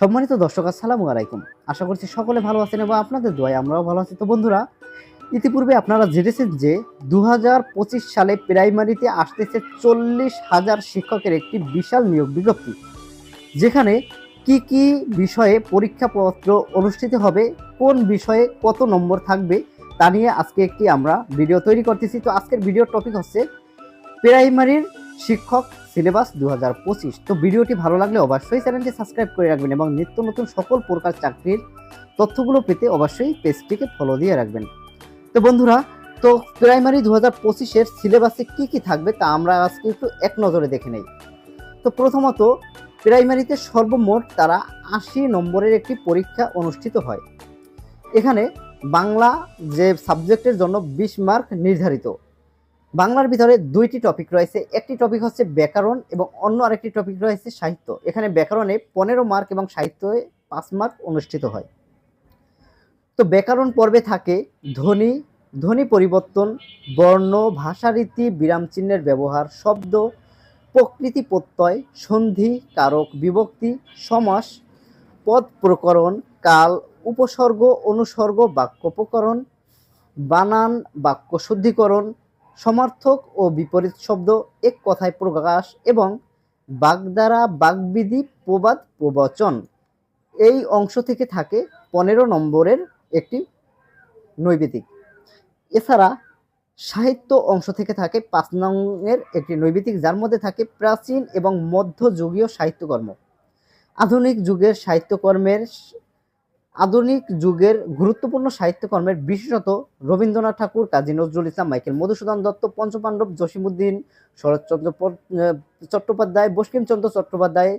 সম্মানিত দর্শক, আসসালামু আলাইকুম। আশা করছি সকলে ভালো আছেন এবং আপনাদের দোয়ায় আমরাও ভালো আছি। তো বন্ধুরা, ইতিপূর্বে আপনারা জেনেছেন যে দু হাজার পঁচিশ সালে প্রাইমারিতে আসতেছে চল্লিশ হাজার শিক্ষকের একটি বিশাল নিয়োগ বিজ্ঞপ্তি, যেখানে কি কি বিষয়ে পরীক্ষাপত্র অনুষ্ঠিত হবে, কোন বিষয়ে কত নম্বর থাকবে, তা নিয়ে আজকে একটি আমরা ভিডিও তৈরি করতেছি। তো আজকের ভিডিওর টপিক হচ্ছে প্রাইমারির শিক্ষক সিলেবাস দু হাজার পঁচিশ। তো ভিডিওটি ভালো লাগলে অবশ্যই চ্যানেলটি সাবস্ক্রাইব করে রাখবেন এবং নিত্য নতুন সকল প্রকার চাকরির তথ্যগুলো পেতে অবশ্যই পেজটিকে ফলো দিয়ে রাখবেন। তো বন্ধুরা, তো প্রাইমারি দু হাজার পঁচিশের সিলেবাসে কী কী থাকবে তা আমরা আজকে একটু এক নজরে দেখে নেই। তো প্রথমত প্রাইমারিতে সর্বমোট তারা আশি নম্বরের একটি পরীক্ষা অনুষ্ঠিত হয়। এখানে বাংলা যে সাবজেক্টের জন্য বিশ মার্ক নির্ধারিত। বাংলার ভিতরে দুইটি টপিক রয়েছে। একটি টপিক হচ্ছে ব্যাকরণ এবং অন্য আরেকটি টপিক রয়েছে সাহিত্য। এখানে ব্যাকরণে পনেরো মার্ক এবং সাহিত্যে পাঁচ মার্ক অনুষ্ঠিত হয়। তো ব্যাকরণ পর্বে থাকে ধ্বনি ধ্বনি পরিবর্তন, বর্ণ, ভাষারীতি, বিরাম চিহ্নের ব্যবহার, শব্দ, প্রকৃতি প্রত্যয়, সন্ধি, কারক, বিভক্তি, সমাস, পদ প্রকরণ, কাল, উপসর্গ, অনুসর্গ, বাক্য প্রকরণ, বানান, বাক্য শুদ্ধিকরণ সমার্থক ও বিপরীত শব্দ এক কথায় প্রকাশ এবং বাগদারা বাগবিধি প্রবাদ প্রবচন। এই অংশ থেকে থাকে পনেরো নম্বরের একটি নৈবেদিক এছাড়া সাহিত্য অংশ থেকে থাকে পাঁচ নংয়ের একটি নৈবেদিক যার মধ্যে থাকে প্রাচীন এবং মধ্যযুগীয় সাহিত্যকর্ম। আধুনিক যুগের সাহিত্যকর্মের আধুনিক যুগের গুরুত্বপূর্ণ সাহিত্যকর্মের বিশেষত রবীন্দ্রনাথ ঠাকুর, কাজী নজরুল ইসলাম, মাইকেল মধুসূদন দত্ত, পঞ্চপাণ্ডব জসিমুদ্দিন শরৎচন্দ্র চট্টোপাধ্যায় বঙ্কিমচন্দ্র চট্টোপাধ্যায়,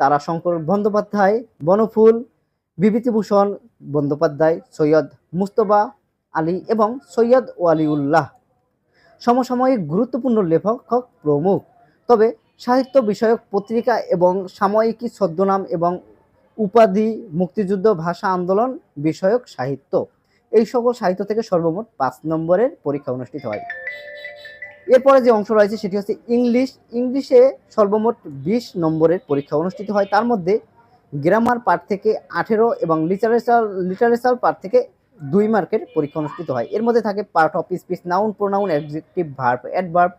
তারাশঙ্কর বন্দ্যোপাধ্যায়, বনফুল, বিভূতিভূষণ বন্দ্যোপাধ্যায়, সৈয়দ মুস্তফা আলী এবং সৈয়দ ওয়ালিউল্লাহ। সমসাময়িক গুরুত্বপূর্ণ লেখক প্রমুখ। তবে সাহিত্য বিষয়ক পত্রিকা এবং সাময়িকী ছদ্মনাম এবং উপাধি, মুক্তিযুদ্ধ, ভাষা আন্দোলন, বিষয়ক সাহিত্য। এই সকল সাহিত্য থেকে সর্বমোট পাঁচ নম্বরের পরীক্ষা অনুষ্ঠিত হয়। এরপরে যে অংশ রয়েছে সেটি হচ্ছে ইংলিশ। ইংলিশে সর্বমোট বিশ নম্বরের পরীক্ষা অনুষ্ঠিত হয়। তার মধ্যে গ্রামার পার্ট থেকে আঠেরো এবং লিটারেচার লিটারেচার পার্ট থেকে দুই মার্কের পরীক্ষা অনুষ্ঠিত হয়। এর মধ্যে থাকে part of speech, noun, pronoun, adjective, verb, adverb,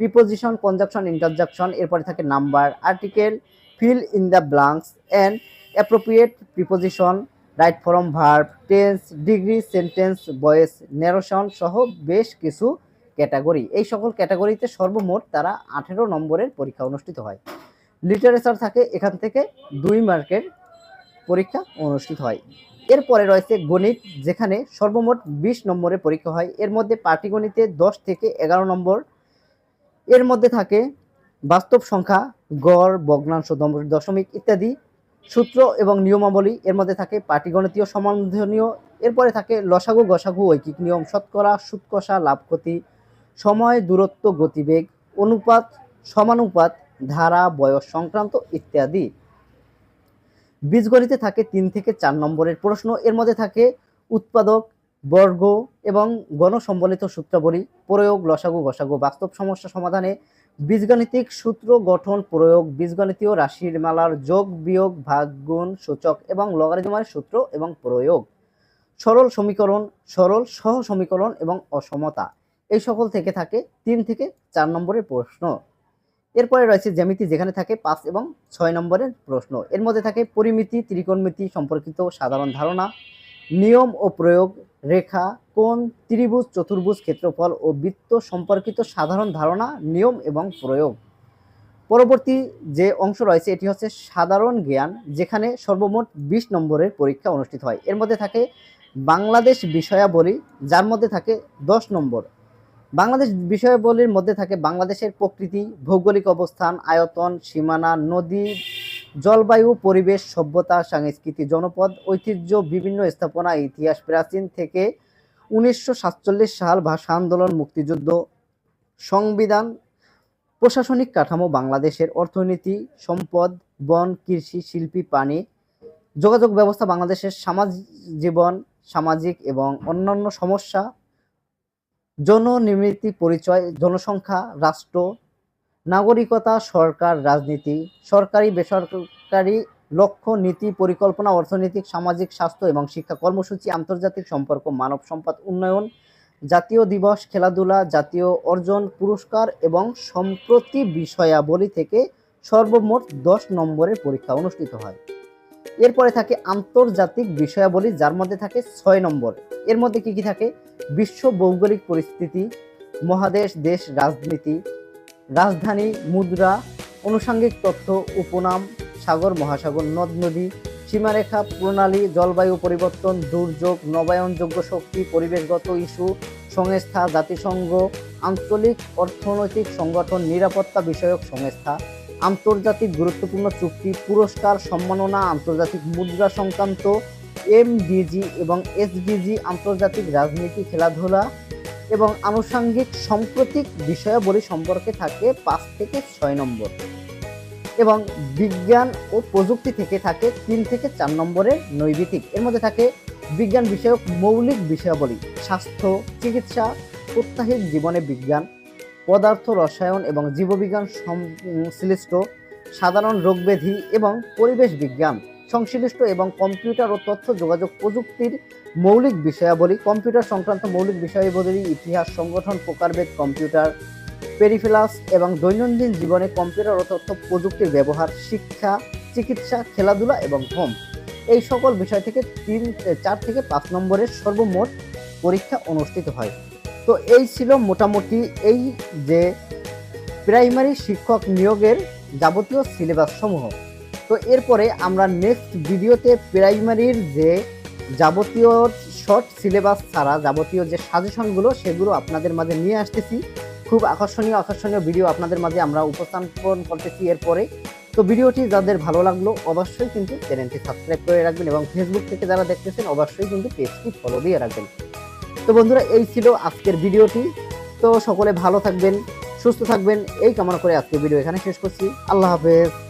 preposition, conjunction, interjection. এরপরে থাকে number, article, fill in the blanks, and appropriate preposition right form verb tense degree sentence voice narration সহ বেশ কিছু ক্যাটাগরি এই সকল ক্যাটাগরিতে সর্বমোট তারা আঠেরো নম্বরের পরীক্ষা অনুষ্ঠিত হয়। লিটারেচার থাকে এখান থেকে দুই মার্কের পরীক্ষা অনুষ্ঠিত হয়। এরপরে রয়েছে গণিত, যেখানে সর্বমোট বিশ নম্বরের পরীক্ষা হয়। এর মধ্যে পাটিগণিতে দশ থেকে এগারো নম্বর। এর মধ্যে থাকে বাস্তব সংখ্যা, গড়, ভগ্নাংশ দম- দশমিক ইত্যাদি। সূত্র এবং নিয়মাবলী, এর মধ্যে থাকে পাটিগণিতীয় সমান্ধনীয় এরপরে থাকে লসাগু, গসাগু, ঐকিক নিয়ম, শতকরা, সুৎকষা লাভ ক্ষতি সময়, দূরত্ব, গতিবেগ, অনুপাত, সমানুপাত, ধারা, বয়স সংক্রান্ত ইত্যাদি। বীজগণিতে থাকে তিন থেকে চার নম্বরের প্রশ্ন, এর মধ্যে থাকে উৎপাদক, বর্গ এবং গণসম্বলিত সূত্রাবলী, প্রয়োগ, লসাগু, গসাগু, বাস্তব সমস্যা সমাধানে বীজগাণিতিক সূত্র গঠন প্রয়োগ, বীজগণিতীয় রাশির মালার যোগ, বিয়োগ, ভাগ, গুণ, সূচক এবং লগারিদমের সূত্র এবং প্রয়োগ। সরল সমীকরণ, সরল সহ সমীকরণ এবং অসমতা। এই সকল থেকে থাকে তিন থেকে চার নম্বরের প্রশ্ন। এরপরে রয়েছে জ্যামিতি যেখানে থাকে পাঁচ এবং ছয় নম্বরের প্রশ্ন। এর মধ্যে থাকে পরিমিতি, ত্রিকোণমিতি সম্পর্কিত সাধারণ ধারণা, নিয়ম ও প্রয়োগ রেখা, কোণ, ত্রিভুজ, চতুর্ভুজ ক্ষেত্রফল ও বৃত্ত সম্পর্কিত সাধারণ ধারণা, নিয়ম এবং প্রয়োগ। পরবর্তী যে অংশ রয়েছে, এটি হচ্ছে সাধারণ জ্ঞান, যেখানে সর্বমোট বিশ নম্বরের পরীক্ষা অনুষ্ঠিত হয়। এর মধ্যে থাকে বাংলাদেশ বিষয়াবলী, যার মধ্যে থাকে দশ নম্বর। বাংলাদেশ বিষয়াবলীর মধ্যে থাকে বাংলাদেশের প্রকৃতি, ভৌগোলিক অবস্থান, আয়তন, সীমানা, নদী জলবায়ু, পরিবেশ, সভ্যতা, সংস্কৃতি, জনপদ, ঐতিহ্য, বিভিন্ন স্থাপনা, ইতিহাস প্রাচীন থেকে উনিশশো সাতচল্লিশ সাল ভাষা আন্দোলন, মুক্তিযুদ্ধ, সংবিধান, প্রশাসনিক কাঠামো, বাংলাদেশের অর্থনীতি, সম্পদ, বন, কৃষি, শিল্পী, পানি, যোগাযোগ ব্যবস্থা, বাংলাদেশের সমাজ জীবন, সামাজিক এবং অন্যান্য সমস্যা, জননির্মিতি, পরিচয়, জনসংখ্যা, রাষ্ট্র নাগরিকতা, সরকার, রাজনীতি, সরকারি, বেসরকারি লক্ষ্য, নীতি, পরিকল্পনা, অর্থনৈতিক, সামাজিক, স্বাস্থ্য এবং শিক্ষা কর্মসূচি, আন্তর্জাতিক সম্পর্ক, মানব সম্পদ উন্নয়ন, জাতীয় দিবস, খেলাধুলা, জাতীয় অর্জন, পুরস্কার এবং সম্প্রতি বিষয়াবলী থেকে সর্বমোট দশ নম্বরের পরীক্ষা অনুষ্ঠিত হয়। এরপরে থাকে আন্তর্জাতিক বিষয়াবলী, যার মধ্যে থাকে ছয় নম্বর। এর মধ্যে কি কি থাকে? বিশ্ব ভৌগোলিক পরিস্থিতি, মহাদেশ, দেশ, রাজনীতি রাজধানী, মুদ্রা, আনুষঙ্গিক তথ্য, উপনাম, সাগর, মহাসাগর, নদ, নদী, সীমারেখা, প্রণালী, জলবায়ু পরিবর্তন, দুর্যোগ, নবায়নযোগ্য শক্তি, পরিবেশগত ইস্যু, সংস্থা, জাতিসংঘ, আঞ্চলিক অর্থনৈতিক সংগঠন, নিরাপত্তা বিষয়ক সংস্থা, আন্তর্জাতিক গুরুত্বপূর্ণ চুক্তি, পুরস্কার, সম্মাননা, আন্তর্জাতিক মুদ্রা সংক্রান্ত, এমডিজি এবং এসডিজি, আন্তর্জাতিক রাজনীতি, খেলাধুলা এবং আনুষঙ্গিক সাম্প্রতিক বিষয়াবলী সম্পর্কে থাকে পাঁচ থেকে ছয় নম্বর। এবং বিজ্ঞান ও প্রযুক্তি থেকে থাকে তিন থেকে চার নম্বরের নৈবিতিক এর মধ্যে থাকে বিজ্ঞান বিষয়ক মৌলিক বিষয়াবলী, স্বাস্থ্য, চিকিৎসা প্রত্যাহিক জীবনে বিজ্ঞান, পদার্থ রসায়ন এবং জীববিজ্ঞান সংশ্লিষ্ট সাধারণ রোগব্যাধি এবং পরিবেশ বিজ্ঞান। সংশ্লিষ্ট এবং কম্পিউটার ও তথ্য যোগাযোগ প্রযুক্তির মৌলিক বিষয়াবলী, কম্পিউটার সংক্রান্ত মৌলিক বিষয়াবলী ইতিহাস, সংগঠন, প্রকারভেদ, কম্পিউটার পেরিফিলাস এবং দৈনন্দিন জীবনে কম্পিউটার ও তথ্য প্রযুক্তির ব্যবহার, শিক্ষা, চিকিৎসা, খেলাধুলা এবং হোম। এই সকল বিষয় থেকে তিন, চার থেকে পাঁচ নম্বরের সর্বমোট পরীক্ষা অনুষ্ঠিত হয়। তো এই ছিল মোটামুটি এই যে প্রাইমারি শিক্ষক নিয়োগের যাবতীয় সিলেবাস সমূহ। তো এরপরে আমরা নেক্সট ভিডিওতে প্রাইমারির যে যাবতীয় শর্ট সিলেবাস ছাড়া যাবতীয় যে সাজেশনগুলো সেগুলো আপনাদের মাঝে নিয়ে আসতেছি। খুব আকর্ষণীয় আকর্ষণীয় ভিডিও আপনাদের মাঝে আমরা উপস্থাপন করতেছি এরপরে। তো ভিডিওটি যাদের ভালো লাগল, অবশ্যই কিন্তু চ্যানেলটি সাবস্ক্রাইব করে রাখবেন এবং ফেসবুক থেকে যারা দেখতেছেন, অবশ্যই কিন্তু পেজটি ফলো দিয়ে রাখবেন। তো বন্ধুরা, এই ছিল আজকের ভিডিওটি তো সকলে ভালো থাকবেন, সুস্থ থাকবেন, এই কামনা করে আজকের ভিডিও এখানে শেষ করছি। আল্লাহ হাফেজ।